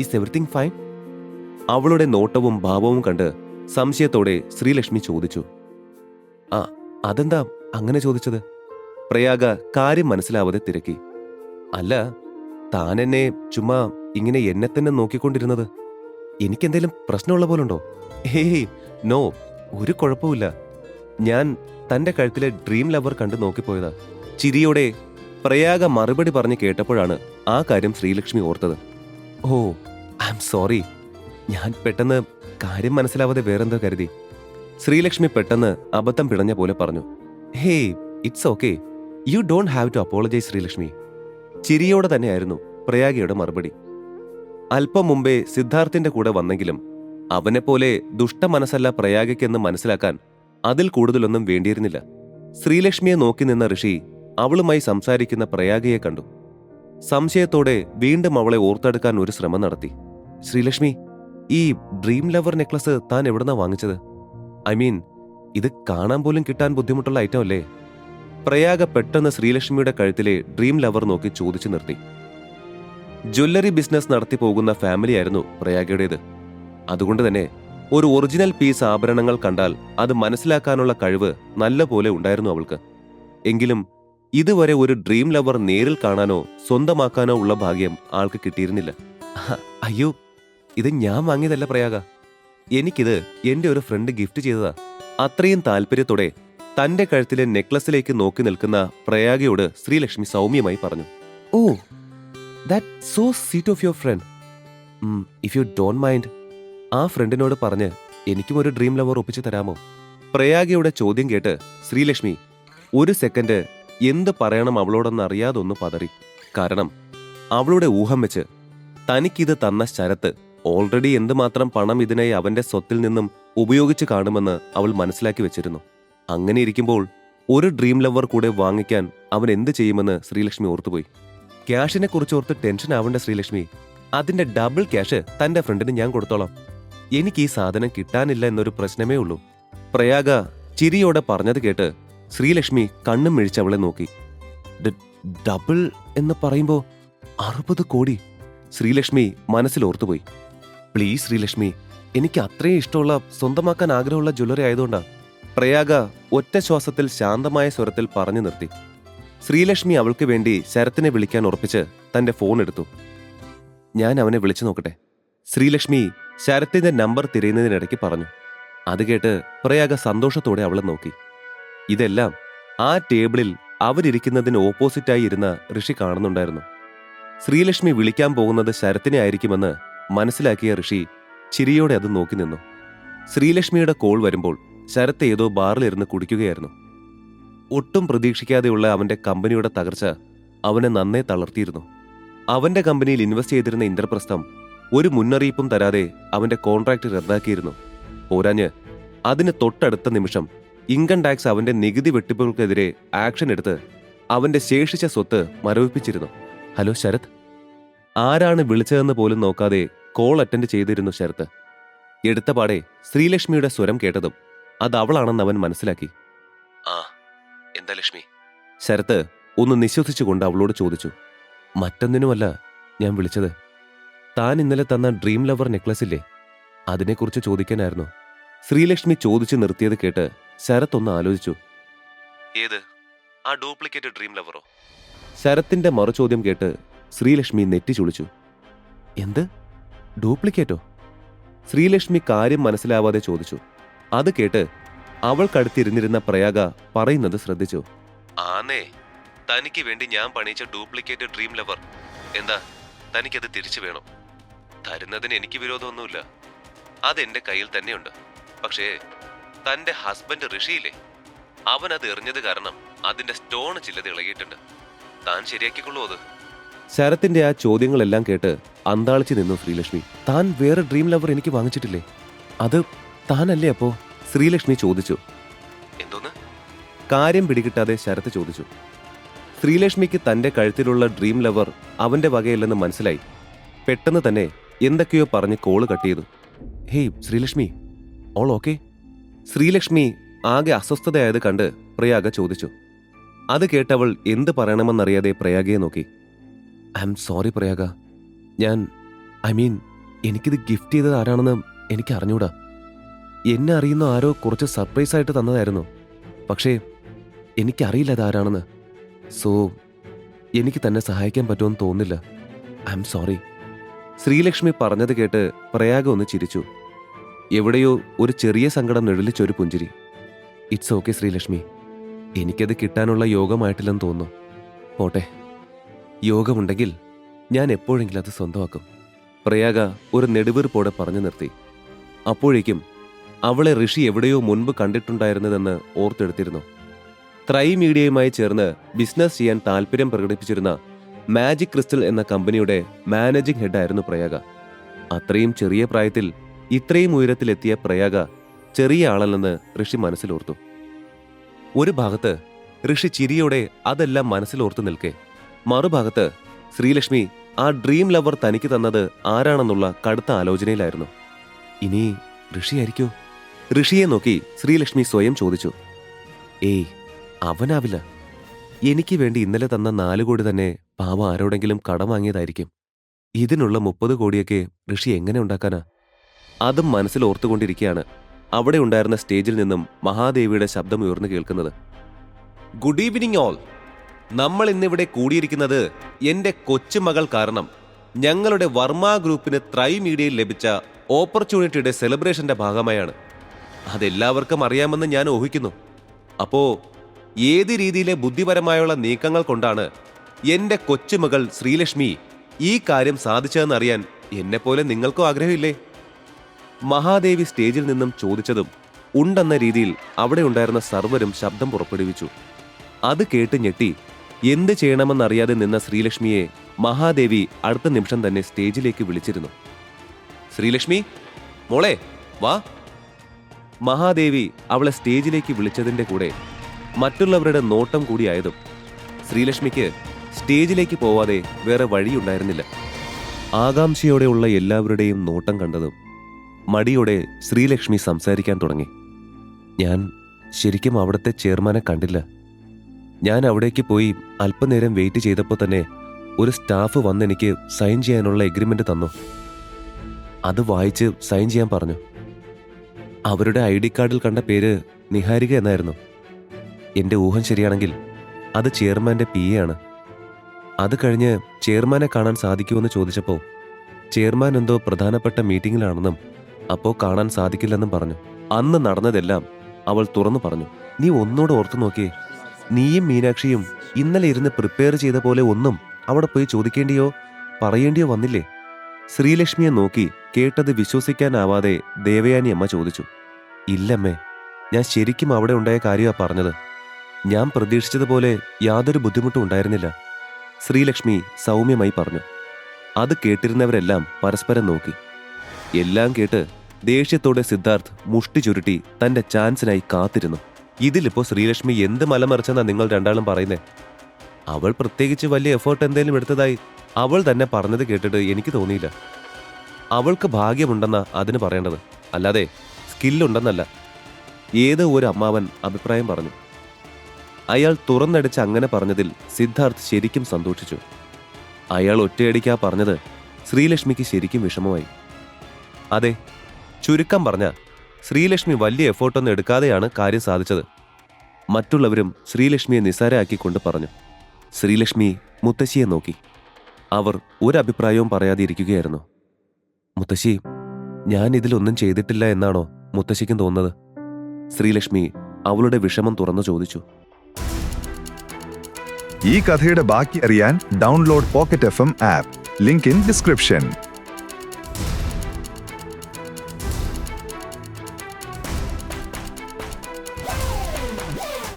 Is everything fine അവളുടെ നോട്ടവും ഭാവവും കണ്ട് സംശയത്തോടെ ശ്രീലക്ഷ്മി ചോദിച്ചു. ആ അതെന്താ അങ്ങനെ ചോദിച്ചത്? പ്രയാഗ കാര്യം മനസ്സിലാവാതെ തിരക്കി. അല്ല താൻ എന്നെ ചുമ്മാ ഇങ്ങനെ എന്നെ തന്നെ നോക്കിക്കൊണ്ടിരുന്നത്. എനിക്കെന്തേലും പ്രശ്നമുള്ള പോലുണ്ടോ? ഹേയ് നോ ഒരു കുഴപ്പമില്ല ഞാൻ തന്റെ കഴുത്തിലെ ഡ്രീം ലവർ കണ്ട് നോക്കിപ്പോയതാ. ചിരിയോടെ പ്രയാഗ മറുപടി പറഞ്ഞ് കേട്ടപ്പോഴാണ് ആ കാര്യം ശ്രീലക്ഷ്മി ഓർത്തത്. ഓ ഐ എം സോറി ഞാൻ പെട്ടെന്ന് കാര്യം മനസ്സിലാവാതെ വേറെന്തോ കരുതി. ശ്രീലക്ഷ്മി പെട്ടെന്ന് അബദ്ധം പിടഞ്ഞ പോലെ പറഞ്ഞു. Hey it's okay you don't have to apologise Sreelakshmi. ചിരിയോടെ തന്നെയായിരുന്നു പ്രയാഗയുടെ മറുപടി. അല്പം മുമ്പേ സിദ്ധാർത്ഥിന്റെ കൂടെ വന്നെങ്കിലും അവനെപ്പോലെ ദുഷ്ടമനസ്സല്ല പ്രയാഗയ്ക്കെന്ന് മനസ്സിലാക്കാൻ അതിൽ കൂടുതലൊന്നും വേണ്ടിയിരുന്നില്ല. ശ്രീലക്ഷ്മിയെ നോക്കി നിന്ന ഋഷി അവളുമായി സംസാരിക്കുന്ന പ്രയാഗയെ കണ്ടു. സംശയത്തോടെ വീണ്ടും അവളെ ഓർത്തെടുക്കാൻ ഒരു ശ്രമം നടത്തി. ശ്രീലക്ഷ്മി ഈ ഡ്രീം ലവർ നെക്ലസ് താൻ എവിടുന്നാ വാങ്ങിച്ചത്? ഐ മീൻ ഇത് കാണാൻ പോലും കിട്ടാൻ ബുദ്ധിമുട്ടുള്ള ഐറ്റം അല്ലേ? പ്രയാഗ പെട്ടെന്ന് ശ്രീലക്ഷ്മിയുടെ കഴുത്തിലെ ഡ്രീം ലവർ നോക്കി ചോദിച്ചു നിർത്തി. ജ്വല്ലറി ബിസിനസ് നടത്തി പോകുന്ന ഫാമിലി ആയിരുന്നു പ്രയാഗയുടേത്. അതുകൊണ്ട് തന്നെ ഒരു ഒറിജിനൽ പീസ് ആഭരണങ്ങൾ കണ്ടാൽ അത് മനസ്സിലാക്കാനുള്ള കഴിവ് നല്ല പോലെ ഉണ്ടായിരുന്നു അവൾക്ക്. എങ്കിലും ഇതുവരെ ഒരു ഡ്രീം ലവർ നേരിൽ കാണാനോ സ്വന്തമാക്കാനോ ഉള്ള ഭാഗ്യം ആൾക്ക് കിട്ടിയിരുന്നില്ല. അയ്യോ ഇത് ഞാൻ വാങ്ങിയതല്ല പ്രയാഗ. എനിക്കിത് എന്റെ ഒരു ഫ്രണ്ട് ഗിഫ്റ്റ് ചെയ്തതാ. അത്രയും താല്പര്യത്തോടെ തന്റെ കഴുത്തിലെ നെക്ലസിലേക്ക് നോക്കി നിൽക്കുന്ന പ്രയാഗയോട് ശ്രീലക്ഷ്മി സൗമ്യമായി പറഞ്ഞു. ഓ that so sweet of your friend if you don't mind ആ ഫ്രണ്ടിനോട് പറഞ്ഞ് എനിക്കും ഒരു ഡ്രീം ലവർ ഒപ്പിച്ചു തരാമോ? പ്രയാഗയുടെ ചോദ്യം കേട്ട് ശ്രീലക്ഷ്മി ഒരു സെക്കൻഡ് എന്ത് പറയണം അവളോടൊന്ന് അറിയാതൊന്ന് പതറി. കാരണം അവളുടെ ഊഹം വെച്ച് തനിക്കിത് തന്ന ശരത്ത് ഓൾറെഡി എന്തുമാത്രം പണം ഇതിനായി അവന്റെ സ്വത്തിൽ നിന്നും ഉപയോഗിച്ച് കാണുമെന്ന് അവൾ മനസ്സിലാക്കി വെച്ചിരുന്നു. അങ്ങനെ ഇരിക്കുമ്പോൾ ഒരു ഡ്രീം ലവർ കൂടെ വാങ്ങിക്കാൻ അവൻ എന്ത് ചെയ്യുമെന്ന് ശ്രീലക്ഷ്മി ഓർത്തുപോയി. ക്യാഷിനെ കുറിച്ച് ഓർത്ത് ടെൻഷൻ ആവേണ്ട ശ്രീലക്ഷ്മി. അതിന്റെ ഡബിൾ ക്യാഷ് തന്റെ ഫ്രണ്ടിന് ഞാൻ കൊടുത്തോളാം. എനിക്ക് ഈ സാധനം കിട്ടാനില്ല എന്നൊരു പ്രശ്നമേ ഉള്ളൂ. പ്രയാഗ ചിരിയോടെ പറഞ്ഞത് കേട്ട് ശ്രീലക്ഷ്മി കണ്ണും മിഴിച്ച് അവളെ നോക്കി. ഡബിൾ എന്ന് പറയുമ്പോൾ അറുപത് കോടി. ശ്രീലക്ഷ്മി മനസ്സിൽ ഓർത്തുപോയി. പ്ലീസ് ശ്രീലക്ഷ്മി എനിക്ക് അത്രയും ഇഷ്ടമുള്ള സ്വന്തമാക്കാൻ ആഗ്രഹമുള്ള ജ്വല്ലറി ആയതുകൊണ്ടാ. പ്രയാഗ ഒറ്റ ശ്വാസത്തിൽ ശാന്തമായ സ്വരത്തിൽ പറഞ്ഞു നിർത്തി. ശ്രീലക്ഷ്മി അവൾക്ക് വേണ്ടി ശരത്തിനെ വിളിക്കാൻ ഉറപ്പിച്ച് തന്റെ ഫോൺ എടുത്തു. ഞാൻ അവനെ വിളിച്ചു നോക്കട്ടെ. ശ്രീലക്ഷ്മി ശരത്തിന്റെ നമ്പർ തിരയുന്നതിനിടയ്ക്ക് പറഞ്ഞു. അത് കേട്ട് പ്രയാഗ സന്തോഷത്തോടെ അവളെ നോക്കി. ഇതെല്ലാം ആ ടേബിളിൽ അവരിരിക്കുന്നതിന് ഓപ്പോസിറ്റായി ഇരുന്ന ഋഷി കാണുന്നുണ്ടായിരുന്നു. ശ്രീലക്ഷ്മി വിളിക്കാൻ പോകുന്നത് ശരത്തിനെ ആയിരിക്കുമെന്ന് മനസ്സിലാക്കിയ ഋഷി ചിരിയോടെ അത് നോക്കി നിന്നു. ശ്രീലക്ഷ്മിയുടെ കോൾ വരുമ്പോൾ ശരത്ത് ഏതോ ബാറിലിരുന്ന് കുടിക്കുകയായിരുന്നു. ഒട്ടും പ്രതീക്ഷിക്കാതെയുള്ള അവന്റെ കമ്പനിയുടെ തകർച്ച അവനെ നന്നേ തളർത്തിയിരുന്നു. അവന്റെ കമ്പനിയിൽ ഇൻവെസ്റ്റ് ചെയ്തിരുന്ന ഇന്ദ്രപ്രസ്ഥം ഒരു മുന്നറിയിപ്പും തരാതെ അവന്റെ കോൺട്രാക്ട് റദ്ദാക്കിയിരുന്നു. പോരാഞ്ഞ് അതിന് തൊട്ടടുത്ത നിമിഷം ഇൻകം ടാക്സ് അവന്റെ നികുതി വെട്ടിപ്പുകൾക്കെതിരെ ആക്ഷൻ എടുത്ത് അവന്റെ ശേഷിച്ച സ്വത്ത് മരവിപ്പിച്ചിരുന്നു. ഹലോ ശരത്. ആരാണ് വിളിച്ചതെന്ന് പോലും നോക്കാതെ കോൾ അറ്റൻഡ് ചെയ്തിരുന്നു ശരത്. എടുത്ത പാടെ ശ്രീലക്ഷ്മിയുടെ സ്വരം കേട്ടതും അത് അവളാണെന്ന് അവൻ മനസ്സിലാക്കി. ആ എന്താ ലക്ഷ്മി? ശരത്ത് ഒന്ന് നിശ്വസിച്ചുകൊണ്ട് അവളോട് ചോദിച്ചു. മറ്റൊന്നിനുമല്ല ഞാൻ വിളിച്ചത്. താൻ ഇന്നലെ തന്ന ഡ്രീം ലവർ നെക്ലസ് ഇല്ലേ അതിനെക്കുറിച്ച് ചോദിക്കാനായിരുന്നു. ശ്രീലക്ഷ്മി ചോദിച്ചു നിർത്തിയത് കേട്ട് ശരത് ഒന്ന് ആലോചിച്ചു. ഏത്? ആ ഡ്യൂപ്ലിക്കേറ്റ് ഡ്രീം ലവറോ? ശരത്തിന്റെ മറുചോദ്യം കേട്ട് ശ്രീലക്ഷ്മി നെറ്റി ചുളിച്ചു. എന്ത്? ഡ്യൂപ്ലിക്കേറ്റോ? ശ്രീലക്ഷ്മി കാര്യം മനസ്സിലാവാതെ ചോദിച്ചു. അത് കേട്ട് അവൾക്കടുത്തിരുന്നിരുന്ന പ്രയാഗ പറയുന്നത് ശ്രദ്ധിച്ചു. ആനേ തനിക്ക് വേണ്ടി ഞാൻ പണിയിച്ച ഡ്യൂപ്ലിക്കേറ്റ് ഡ്രീം ലവർ. എന്താ? തനിക്കത് തിരിച്ചു വേണം? തരുന്നതിന് എനിക്ക് വിരോധമൊന്നുമില്ല. അതെന്റെ കയ്യിൽ തന്നെയുണ്ട്. പക്ഷേ തന്റെ ഹസ്ബൻഡ് ഋഷിയില്ലേ? അവൻ അത് എറിഞ്ഞത് കാരണം അതിന്റെ സ്റ്റോൺ ചിലത് ഇളകിയിട്ടുണ്ട്. താൻ ശരിയാക്കിക്കൊള്ളൂ അത്. ശരത്തിന്റെ ആ ചോദ്യങ്ങളെല്ലാം കേട്ട് അന്താളിച്ചു നിന്നു ശ്രീലക്ഷ്മി. താൻ വേറെ ഡ്രീം ലവർ എനിക്ക് വാങ്ങിച്ചിട്ടില്ലേ? അത് താനല്ലേ അപ്പോ? ശ്രീലക്ഷ്മി ചോദിച്ചു. എന്തോന്ന്? കാര്യം പിടികിട്ടാതെ ശരത്ത് ചോദിച്ചു. ശ്രീലക്ഷ്മിക്ക് തന്റെ കഴുത്തിലുള്ള ഡ്രീം ലവർ അവന്റെ വകയല്ലെന്ന് മനസ്സിലായി. പെട്ടെന്ന് തന്നെ എന്തൊക്കെയോ പറഞ്ഞ് കോൾ കട്ട് ചെയ്തു. Hey Sreelakshmi all okay Sreelakshmi ആകെ അസ്വസ്ഥതയായത് കണ്ട് പ്രയാഗ ചോദിച്ചു. അത് കേട്ടവൾ എന്ത് പറയണമെന്നറിയാതെ പ്രയാഗയെ നോക്കി. I'm sorry Prayaga. ഞാൻ ഐ മീൻ എനിക്കിത് ഗിഫ്റ്റ് ചെയ്തത് ആരാണെന്ന് എനിക്ക് അറിഞ്ഞൂടാ എന്നെ അറിയുന്ന ആരോ കുറച്ച് സർപ്രൈസ് ആയിട്ട് തന്നതായിരുന്നു. പക്ഷേ എനിക്കറിയില്ല അത് ആരാണെന്ന്. സോ എനിക്ക് തന്നെ സഹായിക്കാൻ പറ്റുമെന്ന് തോന്നുന്നില്ല. I am sorry. ശ്രീലക്ഷ്മി പറഞ്ഞത് കേട്ട് പ്രയാഗ ഒന്ന് ചിരിച്ചു. എവിടെയോ ഒരു ചെറിയ സങ്കടം നിഴലിച്ചൊരു പുഞ്ചിരി. It's okay Sreelakshmi. എനിക്കത് കിട്ടാനുള്ള യോഗമായിട്ടില്ലെന്ന് തോന്നുന്നു. പോട്ടെ. യോഗമുണ്ടെങ്കിൽ ഞാൻ എപ്പോഴെങ്കിലും അത് സ്വന്തമാക്കും. പ്രയാഗ ഒരു നെടുവീർപ്പോടെ പറഞ്ഞു നിർത്തി. അപ്പോഴേക്കും അവളെ ഋഷി എവിടെയോ മുൻപ് കണ്ടിട്ടുണ്ടായിരുന്നതെന്ന് ഓർത്തെടുത്തിരുന്നു. ത്രൈ മീഡിയയുമായി ചേർന്ന് ബിസിനസ് ചെയ്യാൻ താല്പര്യം പ്രകടിപ്പിച്ചിരുന്ന മാജിക് ക്രിസ്റ്റൽ എന്ന കമ്പനിയുടെ മാനേജിംഗ് ഹെഡായിരുന്നു പ്രയാഗ. അത്രയും ചെറിയ പ്രായത്തിൽ ഇത്രയും ഉയരത്തിലെത്തിയ പ്രയാഗ ചെറിയ ആളല്ലെന്ന് ഋഷി മനസ്സിലോർത്തു. ഒരു ഭാഗത്ത് ഋഷി ചിരിയോടെ അതെല്ലാം മനസ്സിലോർത്ത് നിൽക്കെ. മറുഭാഗത്ത് ശ്രീലക്ഷ്മി ആ ഡ്രീം ലവർ തനിക്ക് തന്നത് ആരാണെന്നുള്ള കടുത്ത ആലോചനയിലായിരുന്നു. ഇനി ഋഷിയായിരിക്കോ ഋഷിയെ നോക്കി ശ്രീലക്ഷ്മി സ്വയം ചോദിച്ചു. ഏയ് അവനാവില്ല. എനിക്ക് വേണ്ടി ഇന്നലെ തന്ന നാലു കോടി തന്നെ പാവ ആരോടെങ്കിലും കടം വാങ്ങിയതായിരിക്കും. ഇതിനുള്ള മുപ്പത് കോടിയൊക്കെ ഋഷി എങ്ങനെ ഉണ്ടാക്കാനാ? അതും മനസ്സിൽ ഓർത്തുകൊണ്ടിരിക്കുകയാണ് അവിടെ ഉണ്ടായിരുന്ന സ്റ്റേജിൽ നിന്നും മഹാദേവിയുടെ ശബ്ദം ഉയർന്നു കേൾക്കുന്നത്. Good evening all. നമ്മൾ ഇന്നിവിടെ കൂടിയിരിക്കുന്നത് എന്റെ കൊച്ചുമകൾ കാരണം. ഞങ്ങളുടെ വർമ്മ ഗ്രൂപ്പിന് ത്രൈ മീഡിയയിൽ ലഭിച്ച ഓപ്പർച്യൂണിറ്റിയുടെ സെലിബ്രേഷന്റെ ഭാഗമായാണ്. അതെല്ലാവർക്കും അറിയാമെന്ന് ഞാൻ ഊഹിക്കുന്നു. അപ്പോ ഏത് രീതിയിലെ ബുദ്ധിപരമായുള്ള നീക്കങ്ങൾ കൊണ്ടാണ് എന്റെ കൊച്ചുമകൾ ശ്രീലക്ഷ്മി ഈ കാര്യം സാധിച്ചതെന്നറിയാൻ എന്നെപ്പോലെ നിങ്ങൾക്കും ആഗ്രഹമില്ലേ? മഹാദേവി സ്റ്റേജിൽ നിന്നും ചോദിച്ചതും ഉണ്ടെന്ന രീതിയിൽ അവിടെ ഉണ്ടായിരുന്ന സർവരും ശബ്ദം പുറപ്പെടുവിച്ചു. അത് കേട്ട് ഞെട്ടി എന്ത് ചെയ്യണമെന്നറിയാതെ നിന്ന ശ്രീലക്ഷ്മിയെ മഹാദേവി അടുത്ത നിമിഷം തന്നെ സ്റ്റേജിലേക്ക് വിളിച്ചിരുന്നു. ശ്രീലക്ഷ്മി മോളെ വാ. മഹാദേവി അവളെ സ്റ്റേജിലേക്ക് വിളിച്ചതിന്റെ കൂടെ മറ്റുള്ളവരുടെ നോട്ടം കൂടിയായതും ശ്രീലക്ഷ്മിക്ക് സ്റ്റേജിലേക്ക് പോവാതെ വേറെ വഴിയുണ്ടായിരുന്നില്ല. ആകാംക്ഷയോടെയുള്ള എല്ലാവരുടെയും നോട്ടം കണ്ടതും മടിയോടെ ശ്രീലക്ഷ്മി സംസാരിക്കാൻ തുടങ്ങി. ഞാൻ ശരിക്കും അവിടുത്തെ ചെയർമാനെ കണ്ടില്ല. ഞാൻ അവിടേക്ക് പോയി അല്പനേരം വെയിറ്റ് ചെയ്തപ്പോൾ തന്നെ ഒരു സ്റ്റാഫ് വന്ന് എനിക്ക് സൈൻ ചെയ്യാനുള്ള എഗ്രിമെന്റ് തന്നു. അത് വായിച്ച് സൈൻ ചെയ്യാൻ പറഞ്ഞു. അവരുടെ ഐ ഡി കാർഡിൽ കണ്ട പേര് നിഹാരിക എന്നായിരുന്നു. എന്റെ ഊഹം ശരിയാണെങ്കിൽ അത് ചെയർമാന്റെ പി എ ആണ്. അത് കഴിഞ്ഞ് ചെയർമാനെ കാണാൻ സാധിക്കുമെന്ന് ചോദിച്ചപ്പോൾ ചെയർമാൻ എന്തോ പ്രധാനപ്പെട്ട മീറ്റിംഗിലാണെന്നും അപ്പോ കാണാൻ സാധിക്കില്ലെന്നും പറഞ്ഞു. അന്ന് നടന്നതെല്ലാം അവൾ തുറന്നു പറഞ്ഞു. നീ ഒന്നുകൂടെ ഓർത്തു നോക്കിയേ. നീയും മീനാക്ഷിയും ഇന്നലെ ഇരുന്ന് പ്രിപ്പയർ ചെയ്ത പോലെ ഒന്നും അവിടെ പോയി ചോദിക്കേണ്ടിയോ? പറയേണ്ടിയോ വന്നില്ലേ? ശ്രീലക്ഷ്മിയെ നോക്കി കേട്ടത് വിശ്വസിക്കാനാവാതെ ദേവയാനി അമ്മ ചോദിച്ചു. ഇല്ലമ്മേ ഞാൻ ശരിക്കും അവിടെ ഉണ്ടായ കാര്യമാ പറഞ്ഞത്. ഞാൻ പ്രതീക്ഷിച്ചതുപോലെ യാതൊരു ബുദ്ധിമുട്ടും ഉണ്ടായിരുന്നില്ല ശ്രീലക്ഷ്മി സൗമ്യമായി പറഞ്ഞു. അത് കേട്ടിരുന്നവരെല്ലാം പരസ്പരം നോക്കി. എല്ലാം കേട്ട് ദേഷ്യത്തോടെ സിദ്ധാർത്ഥ് മുഷ്ടി ചുരുട്ടി തന്റെ ചാൻസിനായി കാത്തിരുന്നു. ഇതിലിപ്പോ ശ്രീലക്ഷ്മി എന്ത് മലമറിച്ചെന്നാ നിങ്ങൾ രണ്ടാളും പറയുന്നേ? അവൾ പ്രത്യേകിച്ച് വലിയ എഫേർട്ട് എന്തെങ്കിലും എടുത്തതായി അവൾ തന്നെ പറഞ്ഞത് കേട്ടിട്ട് എനിക്ക് തോന്നിയില്ല. അവൾക്ക് ഭാഗ്യമുണ്ടെന്നാ അതിന് പറയേണ്ടത്. അല്ലാതെ സ്കില്ലുണ്ടെന്നല്ല ഏതോ ഒരു അമ്മാവൻ അഭിപ്രായം പറഞ്ഞു. അയാൾ തുറന്നടിച്ച് അങ്ങനെ പറഞ്ഞതിൽ സിദ്ധാർത്ഥ് ശരിക്കും സന്തോഷിച്ചു. അയാൾ ഒറ്റയടിക്കാ പറഞ്ഞത് ശ്രീലക്ഷ്മിക്ക് ശരിക്കും വിഷമമായി. അതെ ചുരുക്കം പറഞ്ഞ ശ്രീലക്ഷ്മി വലിയ എഫേർട്ടൊന്നും എടുക്കാതെയാണ് കാര്യം സാധിച്ചത്. മറ്റുള്ളവരും ശ്രീലക്ഷ്മിയെ നിസ്സാരമാക്കിക്കൊണ്ട് പറഞ്ഞു. ശ്രീലക്ഷ്മി മുത്തശ്ശിയെ നോക്കി. അവർ ഒരഭിപ്രായവും പറയാതെ ഇരിക്കുകയായിരുന്നു മുത്തശ്ശി ഞാൻ ഇതിലൊന്നും ചെയ്തിട്ടില്ല എന്നാണോ മുത്തശ്ശിക്കും തോന്നുന്നത്? ശ്രീലക്ഷ്മി അവളുടെ വിഷമം തുറന്നു ചോദിച്ചു. ഈ കഥയുടെ ബാക്കി അറിയാൻ download pocket F M app. Link in description.